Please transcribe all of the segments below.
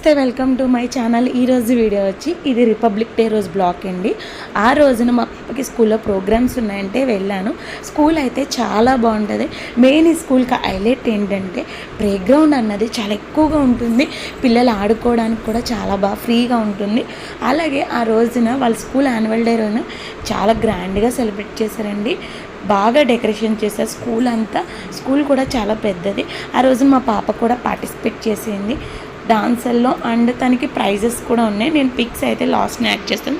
నమస్తే welcome to my channel. ఈరోజు video వచ్చి ఇది రిపబ్లిక్ డే రోజు బ్లాక్ అండి. ఆ రోజున మా పాపకి స్కూల్లో ప్రోగ్రామ్స్ ఉన్నాయంటే వెళ్ళాను. స్కూల్ అయితే చాలా బాగుంటుంది. మెయిన్ ఈ స్కూల్కి హైలైట్ ఏంటంటే ప్లే గ్రౌండ్ అన్నది చాలా ఎక్కువగా ఉంటుంది. పిల్లలు ఆడుకోవడానికి కూడా చాలా బాగా ఫ్రీగా ఉంటుంది. అలాగే ఆ రోజున వాళ్ళ స్కూల్ యాన్యువల్ డే రోజున చాలా గ్రాండ్గా సెలబ్రేట్ చేశారండి. బాగా డెకరేషన్ చేశారు. స్కూల్ అంతా స్కూల్ కూడా చాలా పెద్దది. ఆ రోజు మా పాప కూడా పార్టిసిపేట్ చేసింది. డాన్సర్లో అండ్ తనకి ప్రైజెస్ కూడా ఉన్నాయి. నేను పిక్స్ అయితే లాస్ట్ యాడ్ చేస్తాను.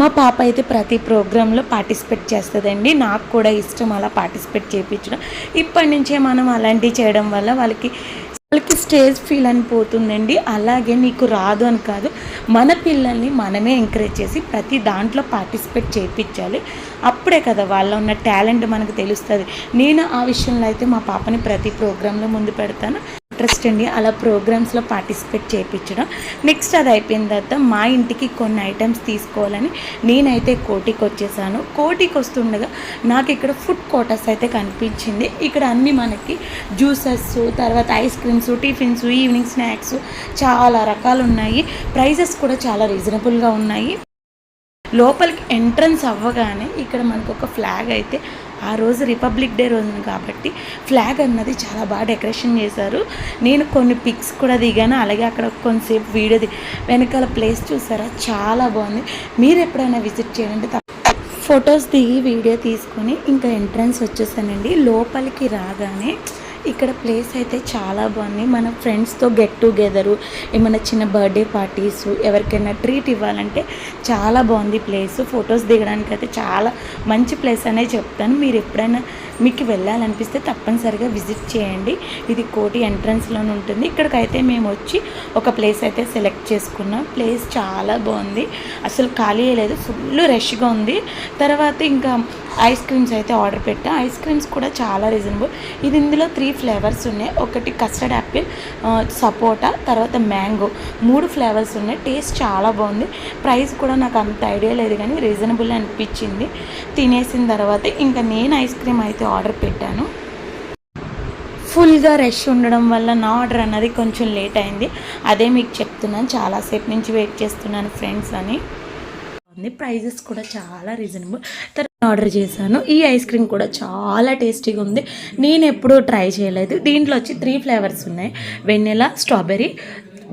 మా పాప అయితే ప్రతి ప్రోగ్రాంలో పార్టిసిపేట్ చేస్తుందండి. నాకు కూడా ఇష్టం అలా పార్టిసిపేట్ చేయించడం. ఇప్పటి నుంచే మనం అలాంటివి చేయడం వల్ల వాళ్ళకి వాళ్ళకి స్టేజ్ ఫీల్ అని పోతుందండి. అలాగే నీకు రాదు అని కాదు. మన పిల్లల్ని మనమే ఎంకరేజ్ చేసి ప్రతి దాంట్లో పార్టిసిపేట్ చేయించాలి. అప్పుడే కదా వాళ్ళ ఉన్న టాలెంట్ మనకు తెలుస్తుంది. నేను ఆ విషయంలో అయితే మా పాపని ప్రతి ప్రోగ్రాంలో ముందు పెడతాను. ఇంట్రెస్ట్ అండి. అలా ప్రోగ్రామ్స్లో పార్టిసిపేట్ చేయించడం. నెక్స్ట్ అది అయిపోయిన తర్వాత మా ఇంటికి కొన్ని ఐటమ్స్ తీసుకోవాలని నేనైతే కోటికి వచ్చేసాను. కోటికి వస్తుండగా నాకు ఇక్కడ ఫుడ్ కోటర్స్ అయితే కనిపించింది. ఇక్కడ అన్ని మనకి జ్యూసెస్ తర్వాత ice creams tiffins evening snacks చాలా రకాలు ఉన్నాయి. ప్రైజెస్ కూడా చాలా రీజనబుల్గా ఉన్నాయి. లోపలికి ఎంట్రన్స్ అవ్వగానే ఇక్కడ మనకు ఒక ఫ్లాగ్ అయితే ఆ రోజు రిపబ్లిక్ డే రోజు కాబట్టి ఫ్లాగ్ అన్నది చాలా బాగా డెకరేషన్ చేశారు. నేను కొన్ని పిక్స్ కూడా దిగాను అలాగే అక్కడ కొంతసేపు వీడియో ది వెనకాల ప్లేస్ చూసారా? చాలా బాగుంది. మీరు ఎప్పుడైనా విజిట్ చేయండి. ఫొటోస్ దిగి వీడియో తీసుకొని ఇంకా ఎంట్రన్స్ వచ్చేసానండి. లోపలికి రాగానే ఇక్కడ ప్లేస్ అయితే చాలా బాగుంది మన ఫ్రెండ్స్తో గెట్ టుగెదరు ఏమైనా చిన్న బర్త్డే పార్టీస్ ఎవరికైనా ట్రీట్ ఇవ్వాలంటే చాలా బాగుంది ప్లేస్. ఫొటోస్ దిగడానికి అయితే చాలా మంచి ప్లేస్ అనే చెప్తాను. మీరు ఎప్పుడైనా మీకు వెళ్ళాలనిపిస్తే తప్పనిసరిగా విజిట్ చేయండి. ఇది కోటి ఎంట్రన్స్లోనే ఉంటుంది. ఇక్కడికైతే మేము వచ్చి ఒక ప్లేస్ అయితే సెలెక్ట్ చేసుకున్నాం. ప్లేస్ చాలా బాగుంది. అసలు ఖాళీ లేదు. ఫుల్ రష్గా ఉంది. తర్వాత ఇంకా ఐస్ క్రీమ్స్ అయితే ఆర్డర్ పెట్టా. ఐస్ క్రీమ్స్ కూడా చాలా రీజనబుల్. ఇది ఇందులో త్రీ ఫ్లేవర్స్ ఉన్నాయి. ఒకటి కస్టర్డ్ యాపిల్ సపోటా తర్వాత మ్యాంగో. మూడు ఫ్లేవర్స్ ఉన్నాయి. టేస్ట్ చాలా బాగుంది. ప్రైస్ కూడా నాకు అంత ఐడియా లేదు కానీ రీజనబుల్ అనిపించింది. తినేసిన తర్వాత ఇంకా నేను ఐస్ క్రీమ్ అయితే ఆర్డర్ పెట్టాను. ఫుల్గా రష్ ఉండడం వల్ల నా ఆర్డర్ అన్నది కొంచెం లేట్ అయింది. అదే మీకు చెప్తున్నాను. చాలాసేపు నుంచి వెయిట్ చేస్తున్నాను ఫ్రెండ్స్ అని. ఉంది ప్రైజెస్ కూడా చాలా రీజనబుల్. తర్వాత ఆర్డర్ చేశాను. ఈ ఐస్ క్రీమ్ కూడా చాలా టేస్టీగా ఉంది. నేను ఎప్పుడూ ట్రై చేయలేదు. దీంట్లో వచ్చి త్రీ ఫ్లేవర్స్ ఉన్నాయి. వెన్నెలా స్ట్రాబెర్రీ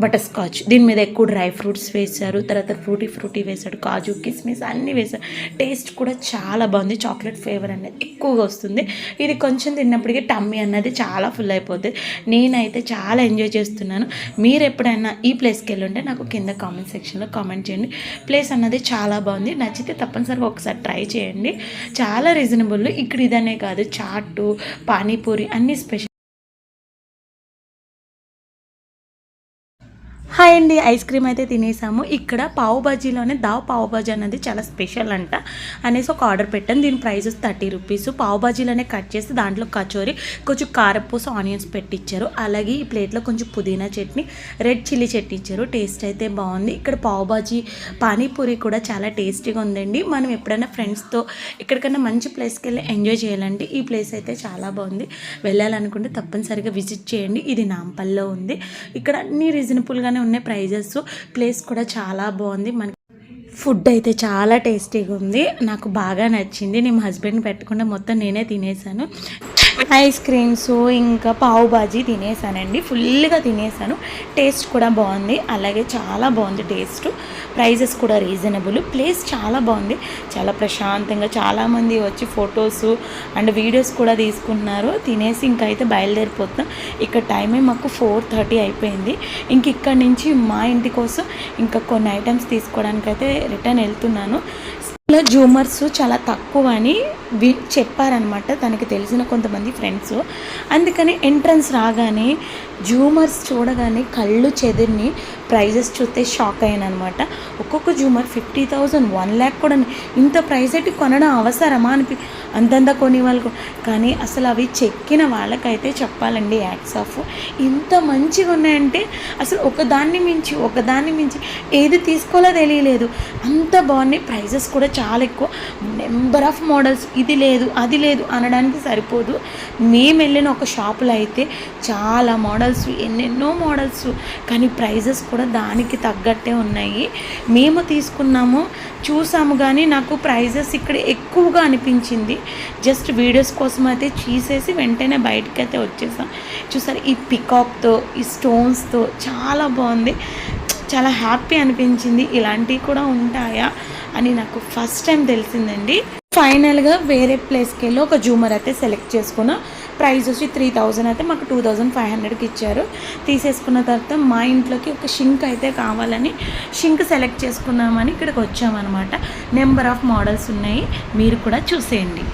బటర్ స్కాచ్ దీని మీద ఎక్కువ డ్రై ఫ్రూట్స్ వేశారు తర్వాత ఫ్రూటీ ఫ్రూటీ వేశాడు కాజు కిస్మిస్ అన్నీ వేశారు. టేస్ట్ కూడా చాలా బాగుంది చాక్లెట్ ఫ్లేవర్ అనేది ఎక్కువగా వస్తుంది. ఇది కొంచెం తిన్నప్పటికీ టమ్మీ అన్నది చాలా ఫుల్ అయిపోతుంది నేనైతే చాలా ఎంజాయ్ చేస్తున్నాను. మీరు ఎప్పుడైనా ఈ ప్లేస్కి వెళ్ళి ఉంటే నాకు కింద కామెంట్ సెక్షన్లో కామెంట్ చేయండి. ప్లేస్ అన్నది చాలా బాగుంది. నచ్చితే తప్పనిసరిగా ఒకసారి ట్రై చేయండి. చాలా రీజనబుల్ ఇక్కడ ఇదనే కాదు చాటు పానీపూరి అన్ని స్పెషల్ హాయ్ అండి ఐస్ క్రీమ్ అయితే తినేసాము. ఇక్కడ పావు బాజీలోనే దావ్ పావు బాజీ అనేది చాలా స్పెషల్ అంట. అనేసి ఒక ఆర్డర్ పెట్టాను. దీని ప్రైస్ థర్టీ రూపీస్. పావు బాజీలోనే కట్ చేసి దాంట్లో కచోరీ కొంచెం కారపూస ఆనియన్స్ పెట్టించారు అలాగే ఈ ప్లేట్లో కొంచెం పుదీనా చట్నీ రెడ్ చిల్లీ చట్నీ ఇచ్చారు. టేస్ట్ అయితే బాగుంది. ఇక్కడ పావు బాజీ పానీపూరి కూడా చాలా టేస్టీగా ఉందండి. మనం ఎప్పుడైనా ఫ్రెండ్స్తో ఎక్కడికైనా మంచి ప్లేస్కి వెళ్ళి ఎంజాయ్ చేయాలండి ఈ ప్లేస్ అయితే చాలా బాగుంది. వెళ్ళాలనుకుంటే తప్పనిసరిగా విజిట్ చేయండి. ఇది నాంపల్లో ఉంది. ఇక్కడ అన్ని రీజనబుల్గానే ఉన్నాయి. ప్రైజెస్. ప్లేస్ కూడా చాలా బాగుంది. మనకి ఫుడ్ అయితే చాలా టేస్టీగా ఉంది. నాకు బాగా నచ్చింది. నేను హస్బెండ్ పెట్టకుండా మొత్తం నేనే తినేసాను. ఐస్ క్రీమ్స్ ఇంకా పావు బాజీ తినేసానండి. ఫుల్గా తినేసాను. టేస్ట్ కూడా బాగుంది. అలాగే చాలా బాగుంది టేస్ట్. ప్రైజెస్ కూడా రీజనబుల్. ప్లేస్ చాలా బాగుంది. చాలా ప్రశాంతంగా చాలామంది వచ్చి ఫొటోస్ అండ్ వీడియోస్ కూడా తీసుకుంటున్నారు. తినేసి ఇంకా అయితే బయలుదేరిపోతున్నాం. ఇక్కడ టైమే మాకు ఫోర్ థర్టీ అయిపోయింది. ఇంక ఇక్కడ నుంచి మా ఇంటి కోసం ఇంకా కొన్ని ఐటమ్స్ తీసుకోవడానికి అయితే రిటర్న్ వెళ్తున్నాను. ఇలా జూమర్స్ చాలా తక్కువ అని వి చెప్పారనమాట తనకి తెలిసిన కొంతమంది ఫ్రెండ్స్ అందుకని ఎంట్రన్స్ రాగానే జూమర్స్ చూడగానే కళ్ళు చెదిరిని ప్రైజెస్ చూస్తే షాక్ అయ్యాను అనమాట ఒక్కొక్క జూమర్ ఫిఫ్టీ థౌజండ్ వన్ ల్యాక్ కూడా ఇంత ప్రైస్ అయితే కొనడం అవసరమా అనిపి అంతంత కొని వాళ్ళకు. కానీ అసలు అవి చెక్కిన వాళ్ళకైతే చెప్పాలండి యాక్స్ ఆఫ్. ఇంత మంచిగా ఉన్నాయంటే అసలు ఒకదాన్ని మించి ఒకదాన్ని మించి ఏది తీసుకోవాలో తెలియలేదు. అంత బాగున్నాయి ప్రైజెస్ కూడా చాలా ఎక్కువ. నెంబర్ ఆఫ్ మోడల్స్ ఇది లేదు అది లేదు అనడానికి సరిపోదు. మేము వెళ్ళిన ఒక షాపులో అయితే చాలా మోడల్స్ మోడల్స్ ఎన్నెన్నో మోడల్స్. కానీ ప్రైజెస్ కూడా దానికి తగ్గట్టే ఉన్నాయి. మేము తీసుకున్నాము చూసాము కానీ నాకు ప్రైజెస్ ఇక్కడ ఎక్కువగా అనిపించింది. జస్ట్ వీడియోస్ కోసం అయితే చూసేసి వెంటనే బయటకి అయితే వచ్చేసాం. చూసారు ఈ పికాక్తో ఈ స్టోన్స్తో చాలా బాగుంది. చాలా హ్యాపీ అనిపించింది. ఇలాంటివి కూడా ఉంటాయా అని నాకు ఫస్ట్ టైం తెలిసిందండి. ఫైనల్గా వేరే ప్లేస్కి వెళ్ళి ఒక జూమర్ అయితే సెలెక్ట్ చేసుకున్నా. ప్రైస్ వచ్చి త్రీ థౌజండ్ అయితే మాకు టూ థౌజండ్ ఫైవ్ హండ్రెడ్కి ఇచ్చారు. తీసేసుకున్న తర్వాత మా ఇంట్లోకి ఒక షింక్ అయితే కావాలని షింక్ సెలెక్ట్ చేసుకున్నామని ఇక్కడికి వచ్చామన్నమాట. నెంబర్ ఆఫ్ మోడల్స్ ఉన్నాయి. మీరు కూడా చూసేయండి.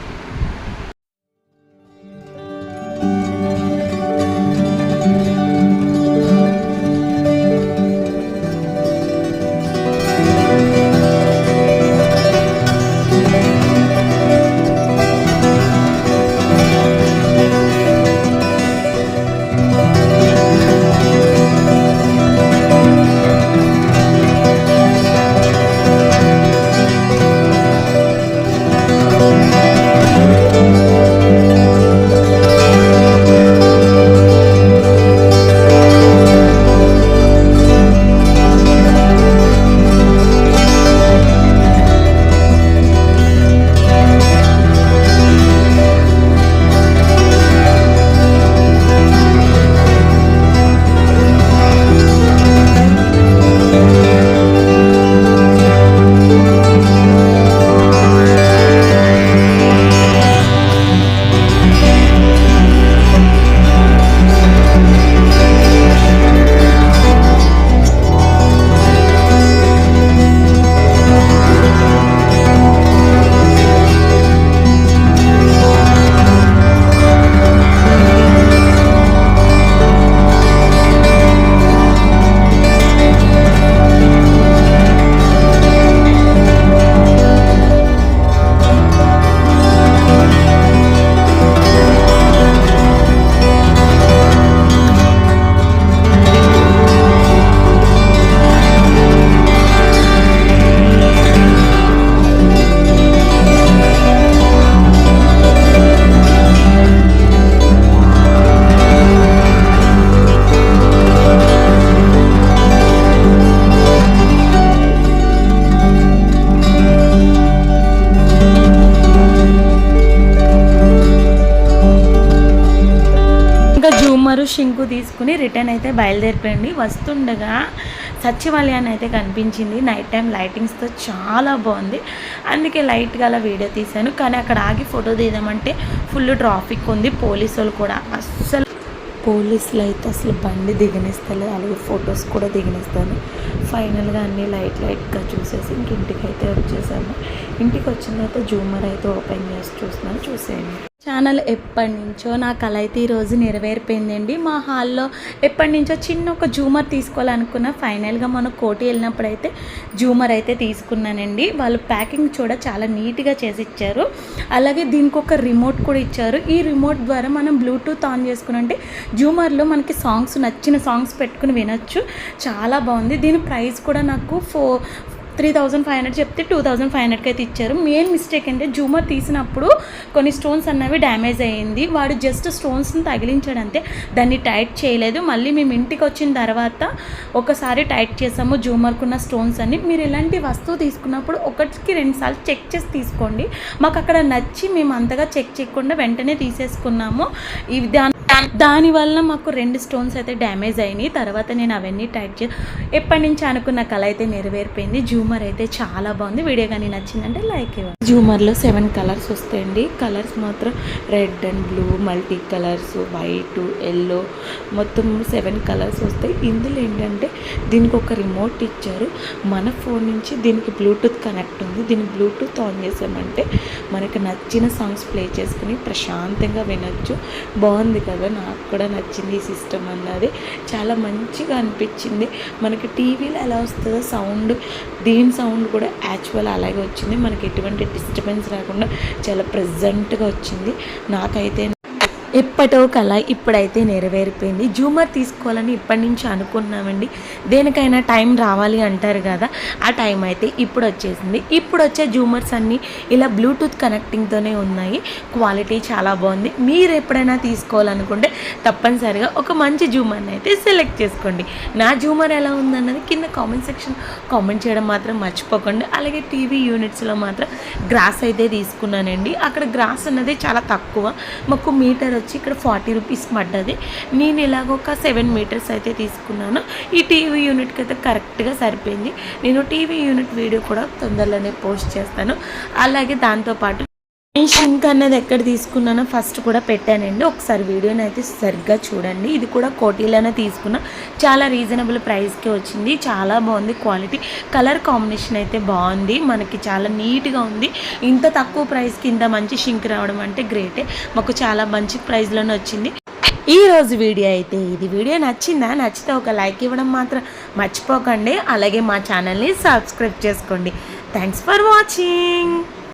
రిటర్న్ అయితే బయలుదేరిపోయింది. వస్తుండగా సచివాలయాన్ని అయితే కనిపించింది. నైట్ టైం లైటింగ్స్తో చాలా బాగుంది. అందుకే లైట్గా అలా వీడియో తీశాను. కానీ అక్కడ ఆగి ఫోటో తీద్దామంటే ఫుల్ ట్రాఫిక్ ఉంది. పోలీసు వాళ్ళు కూడా అస్సలు పోలీసులు అయితే అసలు బండి దిగనిస్తలేదు. అలాగే ఫొటోస్ కూడా దిగనిస్తాను ఫైనల్గా అన్నీ లైట్ లైట్గా చూసేసి ఇంక ఇంటికి అయితే వచ్చేసాను ఇంటికి వచ్చిన తర్వాత జూమర్ అయితే ఓపెన్ చేసి చూస్తున్నాను. చూసేయండి. ఛానల్ ఎప్పటి నుంచో నా కళ అయితే ఈరోజు నెరవేరిపోయిందండి. మా హాల్లో ఎప్పటి నుంచో చిన్న ఒక జూమర్ తీసుకోవాలనుకున్న ఫైనల్గా మనం కోటి వెళ్ళినప్పుడు అయితే జూమర్ అయితే తీసుకున్నానండి. వాళ్ళు ప్యాకింగ్ కూడా చాలా నీట్గా చేసి ఇచ్చారు. అలాగే దీనికి ఒక రిమోట్ కూడా ఇచ్చారు. ఈ రిమోట్ ద్వారా మనం బ్లూటూత్ ఆన్ చేసుకున్నంటే జూమర్లో మనకి సాంగ్స్ నచ్చిన సాంగ్స్ పెట్టుకుని వినొచ్చు. చాలా బాగుంది. దీని ప్రైస్ కూడా నాకు four three thousand five hundred చెప్తే టూ థౌజండ్ ఫైవ్ హండ్రెడ్కి అయితే ఇచ్చారు. మెయిన్ మిస్టేక్ అంటే జూమర్ తీసినప్పుడు కొన్ని స్టోన్స్ అన్నవి డ్యామేజ్ అయ్యింది. వాడు జస్ట్ స్టోన్స్ని తగిలించాడు అంతే దాన్ని టైట్ చేయలేదు. మళ్ళీ మేము ఇంటికి వచ్చిన తర్వాత ఒకసారి టైట్ చేసాము జూమర్కున్న స్టోన్స్ అన్ని. మీరు ఇలాంటి వస్తువు తీసుకున్నప్పుడు ఒకటికి రెండుసార్లు చెక్ చేసి తీసుకోండి. మాకు అక్కడ నచ్చి మేము అంతగా చెక్ చేయకుండా వెంటనే తీసేసుకున్నాము. ఇవి దాని దానివల్ల మాకు రెండు స్టోన్స్ అయితే డ్యామేజ్ అయినాయి. తర్వాత నేను అవన్నీ టైట్ చే ఎప్పటి నుంచి అనుకున్న కళ అయితే నెరవేరిపోయింది. జూమర్ అయితే చాలా బాగుంది. వీడియో కానీ నచ్చిందంటే లైక్ ఇవ్వండి. జూమర్లో సెవెన్ కలర్స్ వస్తాయండి. కలర్స్ మాత్రం red and blue multi colours white yellow మొత్తం సెవెన్ కలర్స్ వస్తాయి. ఇందులో ఏంటంటే దీనికి ఒక రిమోట్ ఇచ్చారు. మన ఫోన్ నుంచి దీనికి బ్లూటూత్ కనెక్ట్ ఉంది. దీన్ని బ్లూటూత్ ఆన్ చేసామంటే మనకు నచ్చిన సాంగ్స్ ప్లే చేసుకుని ప్రశాంతంగా వినొచ్చు. బాగుంది కదా. నాకు కూడా నచ్చింది ఈ సిస్టమ్ అన్నది. చాలా మంచిగా అనిపించింది. మనకి టీవీలో ఎలా వస్తుందో సౌండ్ దీని సౌండ్ కూడా యాక్చువల్ అలాగే వచ్చింది. మనకి ఎటువంటి డిస్టర్బెన్స్ రాకుండా చాలా ప్రజెంట్గా వచ్చింది. నాకైతే ఎప్పటో కల ఇప్పుడైతే నెరవేరిపోయింది. జూమర్ తీసుకోవాలని ఇప్పటి నుంచి అనుకున్నామండి దేనికైనా టైం రావాలి అంటారు కదా ఆ టైం అయితే ఇప్పుడు వచ్చేసింది. ఇప్పుడు వచ్చే జూమర్స్ అన్నీ ఇలా బ్లూటూత్ కనెక్టింగ్తోనే ఉన్నాయి. క్వాలిటీ చాలా బాగుంది. మీరు ఎప్పుడైనా తీసుకోవాలనుకుంటే తప్పనిసరిగా ఒక మంచి జూమర్ని అయితే సెలెక్ట్ చేసుకోండి. నా జూమర్ ఎలా ఉందన్నది కింద కామెంట్ సెక్షన్ కామెంట్ చేయడం మాత్రం మర్చిపోకండి. అలాగే టీవీ యూనిట్స్లో మాత్రం గ్రాస్ అయితే తీసుకున్నానండి. అక్కడ గ్రాస్ అన్నది చాలా తక్కువ. మాకు మీటర్ వచ్చి ఇక్కడ ఫార్టీ రూపీస్ పడ్డది. నేను ఇలాగ ఒక సెవెన్ మీటర్స్ అయితే తీసుకున్నాను. ఈ టీవీ యూనిట్కి అయితే కరెక్ట్గా సరిపోయింది. నేను టీవీ యూనిట్ వీడియో కూడా తొందరలోనే పోస్ట్ చేస్తాను. అలాగే దాంతోపాటు నేను షింక్ అన్నది ఎక్కడ తీసుకున్నానో ఫస్ట్ కూడా పెట్టానండి. ఒకసారి వీడియోని అయితే సరిగ్గా చూడండి. ఇది కూడా కోటీలోనే తీసుకున్నా చాలా రీజనబుల్ ప్రైస్కి వచ్చింది. చాలా బాగుంది క్వాలిటీ కలర్ కాంబినేషన్ అయితే బాగుంది. మనకి చాలా నీట్గా ఉంది. ఇంత తక్కువ ప్రైస్కి ఇంత మంచి షింక్ రావడం అంటే గ్రేటే మాకు చాలా మంచి ప్రైస్లోనే వచ్చింది. ఈ రోజు వీడియో అయితే ఇది. వీడియో నచ్చిందా? నచ్చితే ఒక లైక్ ఇవ్వడం మాత్రం మర్చిపోకండి. అలాగే మా ఛానల్ని సబ్స్క్రైబ్ చేసుకోండి. Thanks for watching